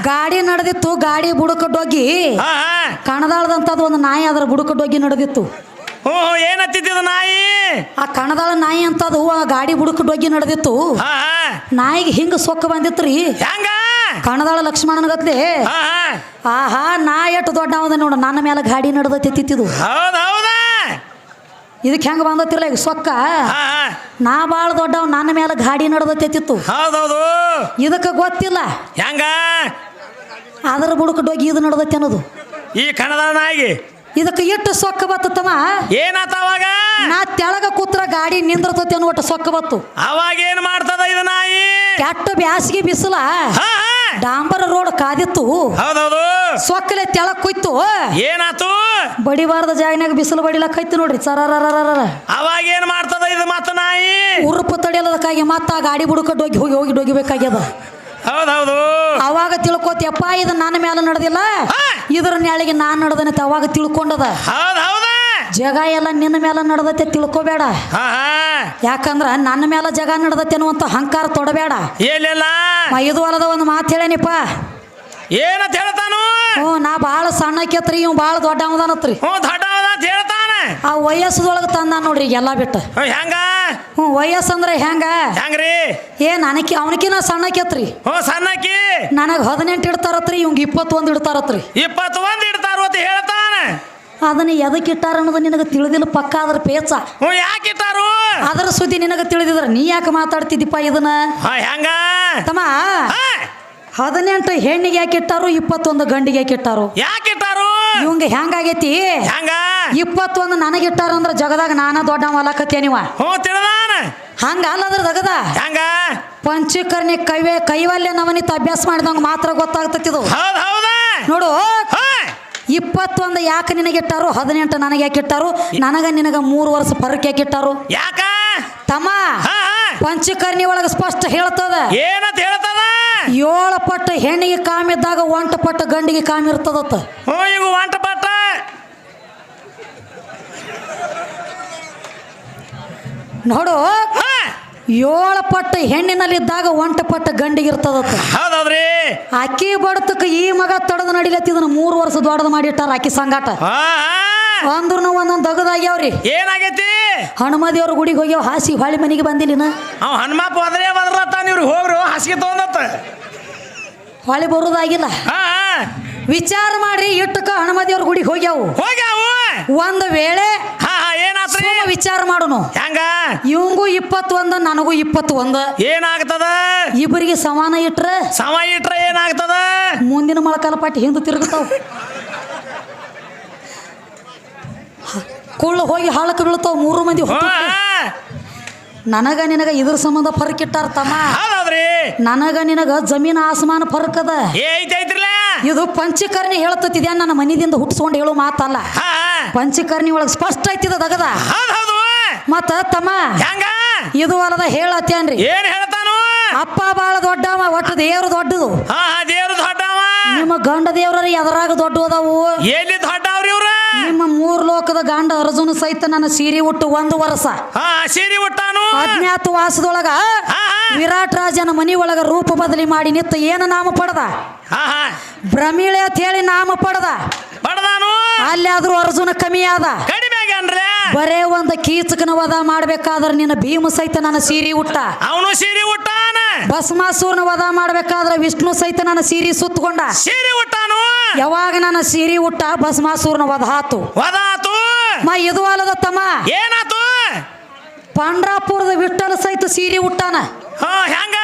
ಗಾಡಿ ನಡೆದಿತ್ತು ಗಾಡಿ ಬುಡಕಡ್ಡೋಗಿ ಹಾ ಹಾ. ಒಂದು ನಾಯಿ ಅದರ ಬುಡಕಡ್ಡೋಗಿ ನಡೆದಿತ್ತು. ಹ್ಞೂ ಹ್ಞೂ ಏನತ್ತಿದ್ದು ನಾಯಿ? ಆ ಕಣದಾಳ ನಾಯಿ ಅಂತದು ಆ ಗಾಡಿ ಬುಡಕಡ್ಡೋಗಿ ನಡೆದಿತ್ತು. ಹಾ ಹಾ. ನಾಯಿಗೆ ಹಿಂಗ ಸೊಕ್ಕ ಬಂದಿತ್ರಿ. ಹೆಂಗ? ಕಣದಾಳ ಲಕ್ಷ್ಮಣನಗತ್ಲೆ ಹಾ ಹಾ. ಆಹಾ ನಾಯಿ ಎಷ್ಟು ದೊಡ್ಡ ನೋಡ ನನ್ನ ಮೇಲೆ ಗಾಡಿ ನಡೆದೈತಿ ತಿತ್ತಿದು ಹೌದ್ ಹೌದಾ. ಇದಕ್ಕೆ ಹೆಂಗ ಬಂದತಿರ್ಲ ಈಗ ಸೊಕ್ಕ? ನಾ ಭಾಳ ದೊಡ್ಡವ ನನ್ನ ಮೇಲೆ ಗಾಡಿ ನಡೆದತ್ತಿತ್ತು ಹೌದೌದು. ಇದಕ್ಕೆ ಗೊತ್ತಿಲ್ಲ. ಹೆಂಗ? ಅದರ ಬುಡಕಡ್ಡೋಗಿ ಇದು ನಡೆದತ್ತೆ ಅನ್ನೋದು. ಈ ಕಣದ ನಾಯಿಗೆ? ಇದಕ್ಕೆ ಎಷ್ಟು ಸೊಕ್ಕ ಬತ್ತಮ್ಮ ಏನಾತ ಅವಾಗ? ನಾ ತೆಳಗ ಕೂತ್ರ ಗಾಡಿ ನಿಂದ್ರತೈತಿ ಅನ್ನೋ ಒಟ್ಟು ಸೊಕ್ಕ ಬತ್ತು. ಅವಾಗ ಏನ್ ಮಾಡ್ತದ ಇದು ನಾಯಿ? ಕೆಟ್ಟ ಬ್ಯಾಸಿಗೆ ಬಿಸಿಲ. ಡಾಂಬರ ರೋಡ್ ಕಾದಿತ್ತು. ಹೌದೌದು. ಸೊಕ್ಕಲೆ ತೆಳಗ್ ಕುಯ್ತು. ಏನಾತು? ಬಡಿಬಾರ್ದ ಜಾಗನಾಗ ಬಿಸಿಲು ಬಡಿಲಕ್ಕೈತಿ ನೋಡ್ರಿ. ಸರರರರರ. ಅವಾಗ ಏನ್ ಮಾಡ್ತದ ಇದು ಮತ್ತ ನಾಯಿ? ಉರುಪು ತಡೆಯಲದಕ್ಕಾಗಿ ಮತ್ತ ಆ ಗಾಡಿ ಡೋಗಿ ಹೋಗಿ ಹೋಗಿ ಡೊಗಿಬೇಕಾಗ್ಯದ. ಹೌದೌದು. ಅವಾಗ ತಿಳ್ಕೊತಿಯಪ್ಪ ಇದು ನನ್ನ ಮೇಲೆ ನಡೆದಿಲ್ಲ. ಇದರ ನ್ಯಾಳಿಗೆ ನಾನು ನಡೆದನಂತೆ ಅವಾಗ ತಿಳ್ಕೊಂಡದ. ಜಗ ಎಲ್ಲ ನಿನ್ನ ಮೇಲೆ ನಡೆದತ್ತೆ ತಿಳ್ಕೊಬೇಡ. ಯಾಕಂದ್ರ ನನ್ನ ಮೇಲೆ ಜಗ ನಡೆದತ್ತೆ ಅನ್ನುವಂತ ಅಹಂಕಾರ ತೊಡಬೇಡ. ಏನಿಲ್ಲ. ಇದು ಅಲ್ಲದ ಒಂದು ಮಾತು ಹೇಳೇನಿಪ್ಪ. ಏನಂತ ಹೇಳ್ತಾನು ಹ್ಞೂ ನಾ ಭಾಳ ಸಣ್ಣಕ್ಕೆತ್ರಿ ಇವ್ ಭಾಳ ದೊಡ್ಡ ಅವದಾನತ್ರಿ ಹ್ಞೂ ದೊಡ್ಡ ಅಂತ ಹೇಳ್ತಾನೆ. ಆ ವಯಸ್ಸದೊಳಗೆ ತಂದ ನೋಡ್ರಿ ಈಗ ಎಲ್ಲ ಬಿಟ್ಟು. ಹ್ಞೂ ಹೆಂಗ? ಹ್ಞೂ ವಯಸ್ಸಂದ್ರೆ ಹೆಂಗ? ಹೆಂಗ್ರಿ? ಏ ನನಕಿ ಅವನಕಿನ ಸಣ್ಣಕ್ಕೆತ್ರಿ ಹ್ಞೂ ಸಣ್ಣಕ್ಕಿ. ನನಗೆ ಹದಿನೆಂಟು ಇಡ್ತಾರತ್ರಿ ಇವಂಗ ಇಪ್ಪತ್ತೊಂದು ಇಡ್ತಾರತ್ರಿ. ಇಪ್ಪತ್ತೊಂದು ಇಡ್ತಾರ ಅಂತ ಹೇಳ್ತಾನೆ. ಅದನ್ನ ಎದಕ್ಕೆ ಇಟ್ಟಾರ ಅನ್ನೋದು ನಿನಗೆ ತಿಳಿದಿಲ್ಲ ಪಕ್ಕ ಅದ್ರ ಪೇಚ. ಹ್ಞೂ ಯಾಕೆ ಇಟ್ಟಾರು? ಅದರ ಸುದ್ದಿ ನಿನಗೆ ತಿಳಿದಿದ್ರ ನೀ ಯಾಕೆ ಮಾತಾಡ್ತಿದ್ದಿಪ್ಪ ಇದನ್ನ? ಹಾ ಹೆಂಗ? ತಮ್ಮ. ಹಾ. ಹದಿನೆಂಟು ಹೆಣ್ಣಿಗೆ ಯಾಕೆ ಇಟ್ಟಾರು ಇಪ್ಪತ್ತೊಂದು ಗಂಡಿಗೆ ಯಾಕೆ ಇಟ್ಟಾರು? ಯಾಕೆ ಇಟ್ಟಾರು? ಇವಂಗ ಹೆಂಗಾಗೈತಿ ಹೆಂಗ? ಇಪ್ಪತ್ತೊಂದು ನನಗಿಟ್ಟಾರ ಅಂದ್ರೆ ಜಗದಾಗ ನಾನ ದೊಡ್ಡ ಮಲಕತ್ತೇನಿವ ಹ್ಞೂ ತಿಳಿದಾನ. ಹಂಗ ಅಲ್ಲದ್ರ ದಗದ ಹೆಂಗ? ಪಂಚಕರ್ಣಿ ಕೈವೆ ಕೈವಲ್ಯ ನವನಿತ ಅಭ್ಯಾಸ ಮಾಡಿದಂಗ ಮಾತ್ರ ಗೊತ್ತಾಗ್ತತಿದು ಹೌದ್ ಹೌದಾ. ನೋಡು. ಇಪ್ಪತ್ತೊಂದು ಯಾಕೆ ನಿನಗಿಟ್ಟಾರು ಹದಿನೆಂಟು ನನಗೆ ಯಾಕೆ ಇಟ್ಟಾರು? ನನಗ ನಿನಗ ಮೂರು ವರ್ಷ ಫರಕ್ ಯಾಕೆ ಇಟ್ಟಾರು? ಯಾಕ? ತಮ್ಮ ಪಂಚಕರ್ಣಿ ಒಳಗ ಸ್ಪಷ್ಟ ಹೇಳ್ತದ. ಏನಂತ ಹೇಳ್ತದ? ಏಳು ಪಟ್ಟ ಹೆಣ್ಣಿಗೆ ಕಾಮಿದ್ದಾಗ ಒಂಟ ಪಟ್ಟ ಗಂಡಿಗೆ ಕಾಮ ಇರ್ತದತ್ತ ಹ್ಞೂ ಈಗ ಒಂಟ ಪಟ್ಟ. ನೋಡು ಏಳು ಪಟ್ಟ ಹೆಣ್ಣಿನಲ್ಲಿದ್ದಾಗ ಒಂಟ ಪಟ್ಟ ಗಂಡಿಗೆ ಇರ್ತದತ್ತ. ಹೌದೌದ್ರಿ. ಅಕ್ಕಿ ಬಡತಕ್ಕ ಈ ಮಗ ತಡದ ನಡಿಲತ್ತಿದನ ಮೂರು ವರ್ಷ ದೊಡ್ಡದು ಮಾಡಿಟ್ಟಾರ ಅಕ್ಕಿ ಸಂಗಾಟ. ಅಂದ್ರೂ ಒಂದೊಂದು ದಗದಾಗ್ಯಾವ್ರಿ. ಏನಾಗೈತಿ? ಹನುಮದೇವ್ರ ಗುಡಿಗೆ ಹೋಗ್ಯಾವ ಹಾಸಿ ಹೊಳಿ ಮನೆಗೆ ಬಂದಿಲ್ಲಿನ. ಅವ ಹನುಮಪ್ಪ ಹೋದ್ರೆ ಹೋಗ್ರು ಹಾಸಿಗೆ ತಗೊಂಡತ್ತ ಹೊಳಿ ಬರುದಾಗಿಲ್ಲ. ಹಾ ವಿಚಾರ ಮಾಡ್ರಿ ಇಟ್ಟಕ ಹನುಮದೇವ್ರ ಗುಡಿಗೆ ಹೋಗ್ಯಾವು. ಹೋಗ್ಯಾವು. ಒಂದು ವೇಳೆ ಹಾ ಹಾ ಏನಾತ್ರಿ? ಸುಮ್ಮ ವಿಚಾರ ಮಾಡೋನು. ಹೆಂಗ? ಇವಂಗೂ ಇಪ್ಪತ್ತೊಂದು ನನಗೂ ಇಪ್ಪತ್ತೊಂದು. ಏನಾಗ್ತದ? ಇಬ್ಬರಿಗೆ ಸಮಾನ ಇಟ್ರ? ಸಮ ಇಟ್ರ ಏನಾಗ್ತದ? ಮುಂದಿನ ಮೊಳಕಾಲ ಪಟ್ಟಿ ಹಿಂದೆ ತಿರುಗುತ್ತಾವ ಕುಳ್ಳು ಹೋಗಿ ಹಾಳಕ್ಕೆ ಬೀಳ್ತಾವ ಮೂರು ಮಂದಿ ಹಾ. ನನಗ ನಿನಗ ಇದ್ರ ಸಂಬಂಧ ಫರ್ಕ್ ಇಟ್ಟಾರ ತಮ್ಮ. ನನಗ ನಿನಗ ಜಮೀನ್ ಆಸಮಾನ ಫರ್ಕ್ ಅದ. ಇದು ಪಂಚಕರ್ಣಿ ಹೇಳ್ತತಿದ್ಯಾ ನನ್ನ ಮನಿದಿಂದ ಹುಟ್ಟಿಸ್ಕೊಂಡು ಹೇಳೋ ಮಾತಲ್ಲ. ಪಂಚಕರ್ಣಿ ಒಳಗೆ ಸ್ಪಷ್ಟ ಐತಿದ ದಗದ. ಮತ್ತ ತಮ್ಮ ಇದು ಅಲ್ಲದ ಹೇಳತ್ತೇನ್ರಿ ಏನ್ ಹೇಳ್ತಾನು? ಅಪ್ಪ ಬಾಳ ದೊಡ್ಡವ ಒಟ್ಟು ದೇವ್ರ ದೊಡ್ಡದು. ದೇವ್ರು ದೊಡ್ಡವ. ನಿಮ್ಮ ಗಂಡ ದೇವ್ರ ಎದರಾಗ ದೊಡ್ಡ ಅದಾವು ಎಲ್ಲಿ ದೊಡ್ಡವ್ರಿ ಇವ್ರ? ನಿಮ್ಮ ಮೂರ್ ಲೋಕದ ಗಂಡ ಅರ್ಜುನ ಸಹಿತ ನನ್ನ ಸೀರೆ ಉಟ್ಟು ಒಂದು ವರ್ಷ. ಹಾ ಸೀರಿ ಉಟ್ಟಾನು ಅಜ್ಞಾತ ವಾಸದೊಳಗ ವಿರಾಟ್ ರಾಜನ ಮನಿ ಒಳಗ ರೂಪ ಬದಲಿ ಮಾಡಿ ನಿತ್ತ ಏನು ನಾಮ ಪಡೆದ? ಭ್ರಮಿಳೆ ಅಂತ ಹೇಳಿ ನಾಮ ಪಡೆದ? ಪಡೆದಾನು? ಅಲ್ಲಿ ಆದ್ರೂ ಅರ್ಜುನ ಕಮ್ಮಿ ಆದ? ಕಡಿಮೆ ಆಗ್ಯಾನ್ರಿ? ಬರೇ ಒಂದ ಕೀಚಕನ ವದ ಮಾಡ್ಬೇಕಾದ್ರೆ ನಿನ್ನ ಭೀಮ ಸಹಿತ ನನ್ನ ಸೀರೆ ಉಟ್ಟ. ಅವನು ಸೀರಿ ಉಟ್ಟಾನ? ಭಸ್ಮಾಸೂರ್ನ ವದ ಮಾಡ್ಬೇಕಾದ್ರೆ ವಿಷ್ಣು ಸಹಿತ ನನ್ನ ಸೀರೆ ಸುತ್ತಕೊಂಡ. ಸೀರಿ ಉಟ್ಟಾನು ಯಾವಾಗ ನನ್ನ ಸೀರೆ ಉಟ್ಟ ಭಸ್ಮಾಸೂರ್ನ ವಧಾತು ವದಾತು ಮ ಇದು ಅಲ್ಲದ ತಮ್ಮ. ಏನಾತು? ಪಾಂಡ್ರಾಪುರದ ವಿಠಲ ಸಹಿತ ಸೀರೆ ಉಟ್ಟಾನ. ಹಾ ಹೆಂಗ?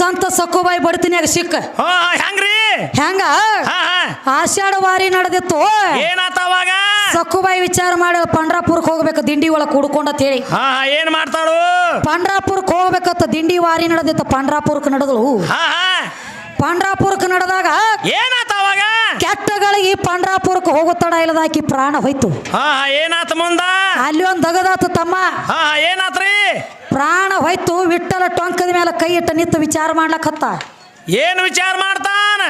ಸಂತ ಸಕ್ಕುಬಾಯಿ ಬಡತಿನ್ಯಾಗ ಸಿಕ್ಕ. ಹಾ ಹೆಂಗ್ರಿ? ಹೆಂಗ? ಹಾ ಹಾ. ಆಷಾಢ ವಾರಿ ನಡೆದಿತ್ತು. ಏನಾತ ಅವಾಗ? ಸಕ್ಕುಬಾಯಿ ವಿಚಾರ ಮಾಡಿ ಪಂಡ್ರಾಪುರಕ್ಕೆ ಹೋಗ್ಬೇಕು ದಿಂಡಿ ಒಳಗೆ ಕುಡ್ಕೊಂಡ ಹೇಳಿ. ಹಾ ಹಾ ಏನ್ ಮಾಡ್ತಾಳು? ಪಂಡ್ರಾಪುರಕ್ಕೆ ಹೋಗ್ಬೇಕತ್ತ ದಿಂಡಿ ವಾರಿ ನಡೆದಿತ್ತು ಪಂಡ್ರಾಪುರಕ್ಕೆ ನಡೆದಳು. ಹಾ ಹಾ. ಪಂಡ್ರಾಪುರಕ್ಕೆ ನಡೆದಾಗ ಏನಾತ ಅವಾಗ? ಕೆಟ್ಟಗಳಿಗೆ ಪಾಂಡ್ರಾಪುರಕ್ಕೆ ಹೋಗೋ ತಡ ಇಲ್ಲದ ಆಕಿ ಪ್ರಾಣ ಹೋಯ್ತು. ಹಾ ಏನಾತ ಮುಂದ? ಅಲ್ಲಿ ಒಂದು ದಗದಾತು ತಮ್ಮ. ಹಾ ಏನಾತ್ರಿ ಪ್ರಾಣ ಹೋಯ್ತು ವಿಠಲ ಟೊಂಕದ ಮೇಲೆ ಕೈ ಇಟ್ಟ ನಿಂತು ವಿಚಾರ ಮಾಡ್ಲಕತ್ತ ಏನು ವಿಚಾರ ಮಾಡ್ತಾನ?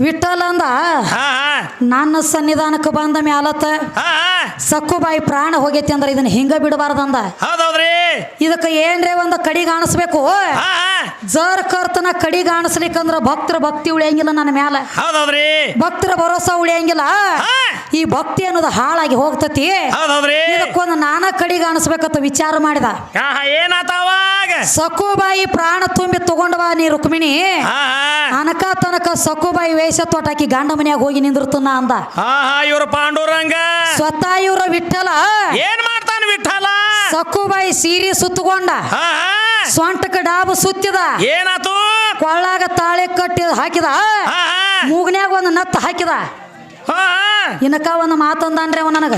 ವಿಠಲ ಅಂದ ಹಾ ಹಾ. ನನ್ನ ಸನ್ನಿಧಾನಕ್ಕೆ ಬಂದ ಮ್ಯಾಲತ್ತ ಹಾ ಹಾ. ಸಕ್ಕುಬಾಯಿ ಪ್ರಾಣ ಹೋಗೈತಿ ಅಂದ್ರೆ ಇದನ್ನ ಹಿಂಗ ಬಿಡಬಾರ್ದಂದ ಹೌದೌದ್ರಿ ಇದಕ್ಕೆ ಏನ್ರೇ ಒಂದು ಕಡಿ ಕಾಣಿಸ್ಬೇಕು? ಜರ್ ಕರ್ತನ ಕಡಿ ಕಾಣಿಸ್ಲಿಕ್ಕಂದ್ರ ಭಕ್ತರ ಭಕ್ತಿ ಉಳಿಯಂಗಿಲ್ಲ ನನ್ನ ಮ್ಯಾಲ. ಹೌದೌದ್ರಿ. ಭಕ್ತರ ಭರೋಸಾ ಉಳಿಯಂಗಿಲ್ಲ. ಈ ಭಕ್ತಿ ಅನ್ನೋದು ಹಾಳಾಗಿ ಹೋಗ್ತತಿ. ಇದಕ್ಕೊಂದು ನಾನಾ ಕಡಿ ಕಾಣಿಸ್ಬೇಕಂತ ವಿಚಾರ ಮಾಡಿದ. ಹಾ ಹಾ ಏನಾತ ಅವಾಗ? ಸಕುಬಾಯಿ ಪ್ರಾಣ ತುಂಬಿ ತಗೊಂಡವ ಬಾ ನೀ ರುಕ್ಮಿಣಿ. ಅನಕ ತನಕ ಸಕುಬಾಯಿ ವೇಷ ತೋಟಾಕಿ ಗಂಡ ಮನೆಯಾಗ ಹೋಗಿ ನಿಂದಿರ್ತನ ಅಂದ. ಇವ್ರ ಪಾಂಡುರಂಗ. ಸ್ವತಃ ಇವ್ರ ವಿಠಲ. ಏನ್ ಮಾಡ್ತಾನೆ ವಿಠಲ? ಸಕ್ಕುಬಾಯಿ ಸೀರೆ ಸುತ್ತಕೊಂಡ. ಸ್ವಂಟಕ್ಕೆ ಡಾಬು ಸುತ್ತಿದ. ಏನಾತು? ಕೊಳ್ಳಾಗ ತಾಳೆ ಕಟ್ಟಿ ಹಾಕಿದ. ಮೂಗ್ನ್ಯಾಗ ಒಂದು ನತ್ತ ಹಾಕಿದ. ಇನ್ನಕ ಇನಕ ಒಂದು ಮಾತಂದನ್ರಿ ಅವ ನನಗ.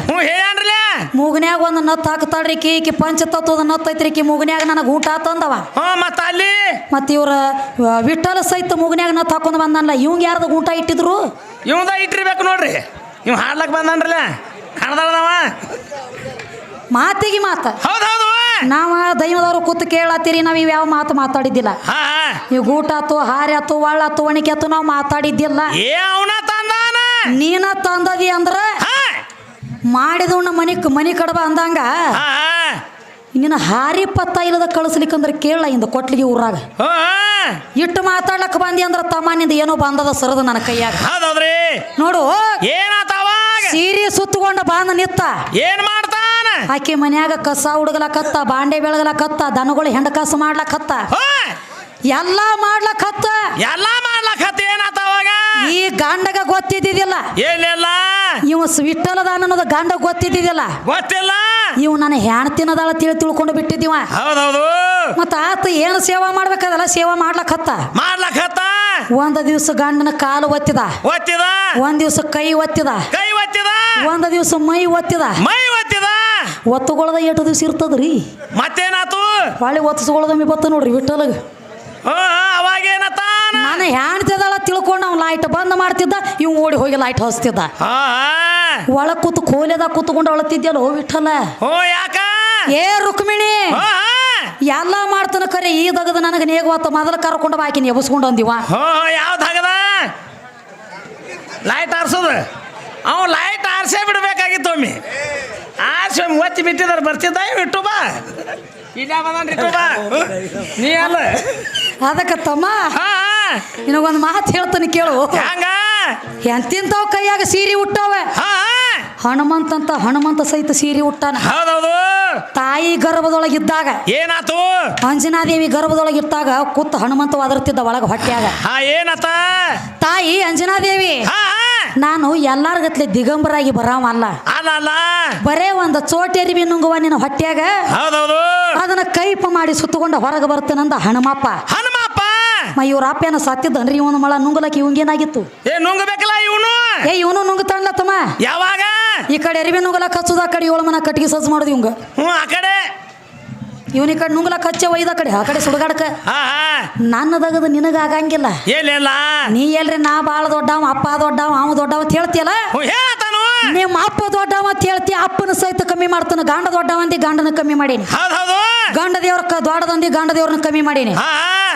ಮೂಗ್ನ್ಯಾಗ ಒಂದು ನತ್ತ ಹಾಕ್ತಾಳ್ರಿ ಕಿ ಕಿ ಪಂಚತತ್ವದ ನತ್ತ ಐತ್ರಿ ಕಿ ಮೂಗ್ನ್ಯಾಗ ನನಗೆ ಊಟ ತಂದವ. ಮತ್ತ ಅಲ್ಲಿ? ಮತ್ತು ಇವ್ರ ವಿಠಲ ಸಹಿತ ಮೂಗ್ನ್ಯಾಗ ನತ್ತ ಹಾಕೊಂಡು ಬಂದಲ್ಲ ಇವಂಗ ಯಾರ್ದ ಊಟ ಇಟ್ಟಿದ್ರು? ಇವಂದ ಇಟ್ಟಿರ್ಬೇಕು ನೋಡ್ರಿ. ಇವ್ ಹಾಡ್ಲಕ್ ಬಂದನ್ರಲ್ಲ ಕಣದಳದವ. ಮಾತಿಗೆ ಮಾತ. ಹೌದೌದು ನಾವ ದೈವದವ್ರು ಕೂತು ಕೇಳತ್ತೀರಿ ನಾವು ಇವ್ ಯಾವ ಮಾತು ಮಾತಾಡಿದ್ದಿಲ್ಲ. ಹಾ ಹಾ. ಇವ್ ಗೂಟ ಆತು ಹಾರಿ ಆತು ಒಳ್ಳ ಆತು ಒಣಿಕೆ ಆತು ನಾವು ಮಾತಾಡಿದ್ದಿಲ್ಲ. ಏ ಅವನ ತಂದಾನ? ನೀನ ತಂದದಿ ಅಂದ್ರ ಹಾ. ಮನಿ ಮನಿ ಕಡಬ ಅಂದಂಗ ಹಾ ನಿನ್ನ ಹಾರಿ ಪತ್ತ ಇಲ್ಲದ ಕಳಿಸ್ಲಿಕ್ಕಂದ್ರ ಕೇಳ ಇಂದ ಕೊಟ್ಲಿಗೆ ಊರಾಗ. ಇಟ್ಟು ಮಾತಾಡ್ಲಕ್ ಬಂದಿ ಅಂದ್ರ ತಮ್ಮ ನಿಂದ ಏನೋ ಬಂದದ ಸರದ ನನ್ನ ಕೈಯಾಗ. ಹೌದೌದ್ರಿ ನೋಡು. ಏನಾತ ಅವಾಗ? ಸೀರೆ ಸುತ್ತಕೊಂಡ ಬಾಂದ ನಿತ್ತ. ಏನ್ ಮಾಡ್ತಾನ ಆಕೆ ಮನ್ಯಾಗ ಕಸ ಹುಡುಗಲಕತ್ತ ಬಾಂಡೆ ಬೆಳಗಲಕತ್ತ ದನಗಳು ಹೆಂಡಕಾಸ ಮಾಡ್ಲಕತ್ತ ಹೋ ಎಲ್ಲ ಮಾಡ್ಲಕತ್ತ ಎಲ್ಲ ಮಾಡ್ಲಕತ್ತ ಏನಾತ ಅವಾಗ? ಈ ಗಂಡಗ ಗೊತ್ತಿದ್ದಿದಿಲ್ಲ ಏನಿಲ್ಲ ಇವ ಸ್ವಿಟ್ಟಲದ ಅನ್ನೋದು ಗಂಡ ಗೊತ್ತಿದ್ದಿದಿಲ್ಲ ಗೊತ್ತಿಲ್ಲ? ಇವ್ ನನ್ನ ಹೆಣ್ತಿನದಾಳ ತಿಳಿ ತಿಳ್ಕೊಂಡು ಬಿಟ್ಟಿದ್ದೀವ. ಹೌದೌದು. ಮತ್ತ ಆತ ಏನು ಸೇವಾ ಮಾಡ್ಬೇಕಾದಲ್ಲ ಸೇವಾ ಮಾಡ್ಲಕತ್ತ ಮಾಡ್ಲಕತ್ತ ಒಂದ ದಿವ್ಸ ಗಂಡನ ಕಾಲು ಒತ್ತಿದ. ಒತ್ತಿದ? ಒಂದ್ ದಿವ್ಸ ಕೈ ಒತ್ತಿದ. ಕೈ ಒತ್ತಿದ? ಒಂದ ದಿವ್ಸ ಮೈ ಒತ್ತಿದ. ಒತ್ತುಗೊಳದ ಎಷ್ಟು ದಿವಸ ಇರ್ತದ್ರಿ. ಮತ್ತೇನಾತು? ಹೊಳ್ಳಿ ಮಿ ಬತ್ತ ನೋಡ್ರಿ ವಿಠಲಗ ಹ್ಞೂ ಅವಾಗ ಏನತ್ತಾನ ನಾನು ಹೆಣ್ತಿದಾಳ ತಿಳ್ಕೊಂಡು ಅವ್ನು ಲೈಟ್ ಬಂದ್ ಮಾಡ್ತಿದ್ದ ಇವ್ ಓಡಿ ಹೋಗಿ ಲೈಟ್ ಹಚ್ತಿದ್ದ ಹಾ ಒಳ ಕೂತು ಕೋಲೆದಾಗ ಕೂತ್ಕೊಂಡು ಅಳತಿದ್ಯಲ್ಲ ಓ ವಿಠಲ ಹೋ ಯಾಕ? ಏ ರುಕ್ಮಿಣಿ ಹೋ ಎಲ್ಲ ಮಾಡ್ತಾನ ಕರೆ ಈ ದಗದ ನನಗೆ ನೇಗವತ್ತ ಮೊದಲು ಕರ್ಕೊಂಡು ಬಾಕಿ ನೆಬಸ್ಕೊಂಡು ಅಂದಿವ. ಯಾವ ಯಾವ್ದು ಹಗದ ಲೈಟ್ ಆರ್ಸೋದು? ಅವ ಲೈಟ್ ಆರ್ಸೇ ಬಿಡ್ಬೇಕಾಗಿತ್ತು ಒಮ್ಮೆ. ಒಮ್ಮೆ ಒತ್ತಿ ಬಿಟ್ಟಿದಾರೆ ಬರ್ತಿದ್ದ ಇಟ್ಟು ಬಾ. ಇಟ್ಟು ಬಾ. ನೀ ಅಲ್ಲ. ಅದಕ್ಕೆ ತಮ್ಮ ಹಾ ನಿನಗೊಂದು ಮಾತು ಹೇಳ್ತಾನೆ ಕೇಳು. ಹಂಗ ಎಂತಿಂತವ್ ಕೈಯಾಗ ಸೀರೆ ಹನುಮಂತ ಅಂತ ಹನುಮಂತ ಸಹಿತ ಸೀರೆ ಹುಟ್ಟಾನ ಹೌದೌದು. ತಾಯಿ ಗರ್ಭದೊಳಗಿದ್ದಾಗ ಏನಾತು? ಅಂಜನಾದೇವಿ ಗರ್ಭದೊಳಗಿದ್ದಾಗ ಕೂತ್ ಹನುಮಂತ ಒದರ್ತಿದ್ದ ಒಳಗ ಹೊಟ್ಟೆಯಾಗ. ಹಾ ಏನತ್ತ ತಾಯಿ ಅಂಜನಾದೇವಿ. ಹಾ. ನಾನು ಎಲ್ಲಾರ್ಗತ್ಲೆ ದಿಗಂಬರಾಗಿ ಬರಾವ ಅಲ್ಲ. ಬರೇ ಒಂದು ಚೋಟೇರಿ ಅರಿವಿ ನುಂಗುವ ನಿನ್ನ ಹೌದೌದು. ಅದನ್ನ ಕೈಪ ಮಾಡಿ ಸುತ್ತಕೊಂಡು ಹೊರಗೆ ಬರ್ತೇನಂದ ಹನುಮಪ್ಪ. ಹನುಮಪ್ಪ! ಮ ಇವ್ರ ಏನೋ ಸತ್ತಿದ್ದನ್ರಿ ಇವನು ಮಳ ನುಂಗಲಕ್ಕೆ ಇವಂಗೇನಾಗಿತ್ತು ಏ ನುಂಗಬೇಕಲ್ಲ ಇವನು? ಏ ಇವನು ನುಂಗ ತಮ್ಮ? ಯಾವಾಗ? ಈ ಕಡೆ ಅರಿವಿ ನುಂಗಲಕ್ಕೆ ಹಚ್ಚುದ ಆ ಕಡೆ ಏಳು ಮನ ಕಟ್ಟಿಗೆ ಸಜ್ಜು ಮಾಡೋದು ಇವಂಗ. ಹ್ಞೂ ಆ ಕಡೆ. ಇವನ ಈ ಕಡೆ ನುಂಗ್ಲಕ್ ಹಚ್ಚೆ ಒಯ್ದ ಕಡೆ ಆ ಕಡೆ ಸುಡಗಾಡಕ. ಹಾ ಹಾ. ನನ್ನದಗದ ನಿನಗ ಆಗಂಗಿಲ್ಲ ಏನಿಲ್ಲ ನೀ ಎಲ್ರಿ ನಾ ಬಾಳ ದೊಡ್ಡವ ಅಪ್ಪ ದೊಡ್ಡವ ಅವ ದೊಡ್ಡವ ಅಂತ ಹೇಳ್ತಿಯಲ್ಲ? ಹ್ಞೂ ನಿಮ್ಮ ಅಪ್ಪ ದೊಡ್ಡವ ಅಂತ ಹೇಳ್ತಿ ಅಪ್ಪನ ಸಹಿತ ಕಮ್ಮಿ ಮಾಡ್ತಾನ ಗಂಡ ದೊಡ್ಡವ ಅಂದಿ ಗಂಡನ ಕಮ್ಮಿ ಮಾಡೀನಿ. ಹೌದು ಹೌದು. ಗಂಡ ದೇವ್ರ ದೊಡ್ಡದಂದಿ ಗಂಡ ದೇವ್ರನ್ನ ಕಮ್ಮಿ ಮಾಡೀನಿ. ಹಾ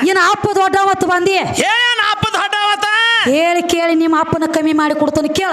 ಇನ್ನು ಅಪ್ಪ ದೊಡ್ಡವತ್ತು ಬಂದಿ? ಏನ ಅಪ್ಪ ದೊಡ್ಡವತ್ತ ಹೇಳಿ ಕೇಳಿ ನಿಮ್ಮ ಅಪ್ಪನ ಕಮ್ಮಿ ಮಾಡಿ ಕೊಡ್ತಾನೆ ಕೇಳ.